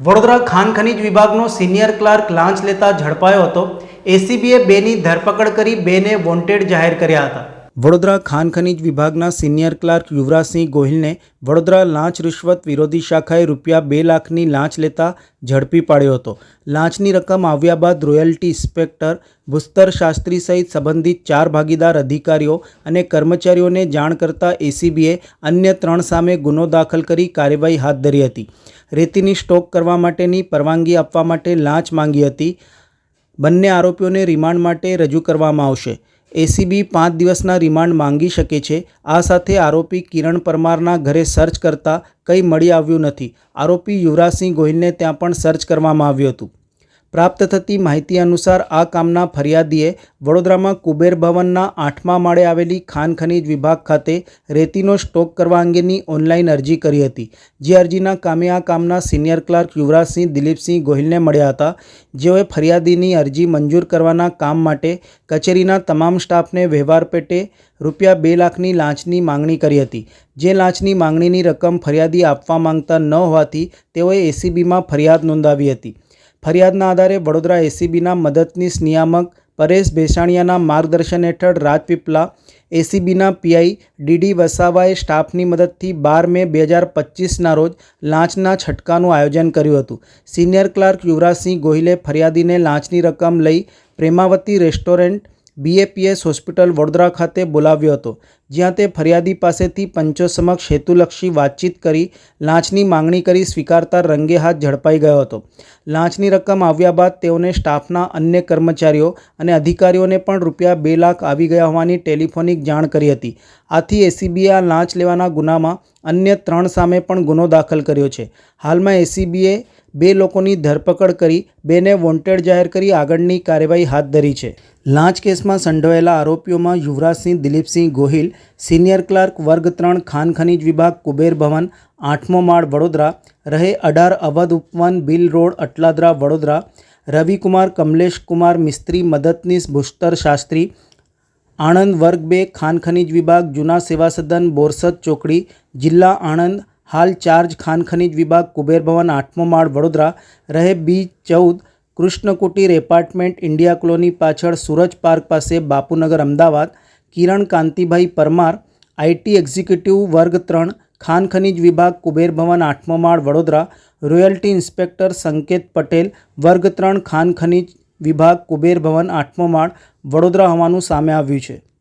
વડોદરા ખાન ખનીજ વિભાગનો સિનિયર ક્લાર્ક લાંચ લેતા ઝડપાયો હતો. એસીબીએ બેની ધરપકડ કરી બેને વોન્ટેડ જાહેર કર્યા હતા. વડોદરા ખાન ખનીજ વિભાગના સિનિયર ક્લાર્ક યુવરાજસિંહ ગોહિલને વડોદરા લાંચ રિશ્વત વિરોધી શાખાએ રૂપિયા બે લાખની લાંચ લેતા ઝડપી પાડ્યો હતો. લાંચની રકમ આવ્યા બાદ રોયલ્ટી ઇન્સ્પેક્ટર ભૂસ્તર શાસ્ત્રી સહિત સંબંધિત ચાર ભાગીદાર અધિકારીઓ અને કર્મચારીઓને જાણ કરતા એસીબીએ અન્ય ત્રણ સામે ગુનો દાખલ કરી કાર્યવાહી હાથ ધરી હતી. રેતીની સ્ટોક કરવા માટેની પરવાનગી આપવા માટે લાંચ માંગી હતી. બંને આરોપીઓને રિમાન્ડ માટે રજૂ કરવામાં આવશે. એસીબી પાંચ દિવસના રિમાન્ડ માંગી શકે છે. આ સાથે આરોપી કિરણ પરમારના ઘરે સર્ચ કરતાં કંઈ મળી આવ્યું નથી. આરોપી યુવરાજસિંહ ગોહિલને ત્યાં પણ સર્ચ કરવામાં આવ્યું હતું. પ્રાપ્ત થતી માહિતી અનુસાર આ કામના ફરિયાદીએ વડોદરામાં કુબેર ભવનના આઠમા માળે આવેલી ખાન ખનીજ વિભાગ ખાતે રેતીનો સ્ટોક કરવા અંગેની ઓનલાઈન અરજી કરી હતી. જે અરજીના કામે આ કામના સિનિયર ક્લાર્ક યુવરાજસિંહ દિલીપસિંહ ગોહિલને મળ્યા હતા. જેઓએ ફરિયાદીની અરજી મંજૂર કરવાના કામ માટે કચેરીના તમામ સ્ટાફને વ્યવહાર પેટે રૂપિયા બે લાખની લાંચની માંગણી કરી હતી. જે લાંચની માંગણીની રકમ ફરિયાદી આપવા માંગતા ન હોવાથી તેઓએ એસીબીમાં ફરિયાદ નોંધાવી હતી. ફરિયાદના આધારે વડોદરા એસીબીના મદદનીશ નિયામક પરેશ ભેસાણિયાના માર્ગદર્શન હેઠળ રાજપીપલા એસીબીના પીઆઈ ડીડી વસાવાએ સ્ટાફની મદદથી બાર મે બે હજાર પચીસના રોજ લાંચના છટકાનું આયોજન કર્યું હતું. સિનિયર ક્લાર્ક યુવરાજસિંહ ગોહિલે ફરિયાદીને લાંચની રકમ લઈ Premavati restaurant BAPS hospital Vadodara ખાતે બોલાવ્યો હતો. જ્યાં તે ફરિયાદી પાસેથી પંચો સમક્ષ હેતુલક્ષી વાતચીત કરી લાંચની માંગણી કરી સ્વીકારતા રંગે હાથ ઝડપાઈ ગયો હતો. લાંચની રકમ આવ્યા બાદ તેઓને સ્ટાફના અન્ય કર્મચારીઓ અને અધિકારીઓને પણ રૂપિયા બે લાખ આવી ગયા હોવાની ટેલિફોનિક જાણ કરી હતી. આથી એસીબીએ આ લાંચ લેવાના ગુનામાં અન્ય ત્રણ સામે પણ ગુનો દાખલ કર્યો છે. હાલમાં એસીબીએ બે લોકોની ધરપકડ કરી, બેને વોન્ટેડ જાહેર કરી આગળની કાર્યવાહી હાથ ધરી છે. લાંચ કેસમાં સંડોવાયેલા આરોપીઓમાં યુવરાજસિંહ, દિલીપસિંહ ગોહિલ સિનિયર ક્લાર્ક વર્ગ ત્રણ ખાન ખનીજ વિભાગ કુબેર ભવન, આઠમો માળ વડોદરા, રહે અઢાર અવધ ઉપવન બિલ રોડ, અટલાદરા વડોદરા, રવિકુમાર, કમલેશ કુમાર, મિસ્ત્રી, મદદનીશ, ભૂસ્તર શાસ્ત્રી, આણંદ વર્ગ બે, ખાન ખનીજ વિભાગ, જૂના સેવા સદન બોરસદ ચોકડી, જિલ્લા આણંદ, હાલ ચાર્જ ખાન ખનીજ વિભાગ, કુબેર ભવન, આઠમો માળ વડોદરા, રહે બી ચૌદ કૃષ્ણકુટીર એપાર્ટમેન્ટ ઇન્ડિયા કોલોની પાછળ, સૂરજ પાર્ક પાસે, બાપુનગર, અમદાવાદ કિરણ કાંતિભાઈ પરમાર, આઈટી એક્ઝિક્યુટિવ વર્ગ ત્રણ, ખાન ખનિજ વિભાગ, કુબેર ભવન આઠમો માળ, વડોદરા, રોયલ્ટી ઇન્સ્પેક્ટર સંકેત પટેલ, વર્ગ ત્રણ, ખાન ખનિજ વિભાગ, કુબેર ભવન આઠમો માળ, વડોદરા હોવાનું સામે આવ્યું છે.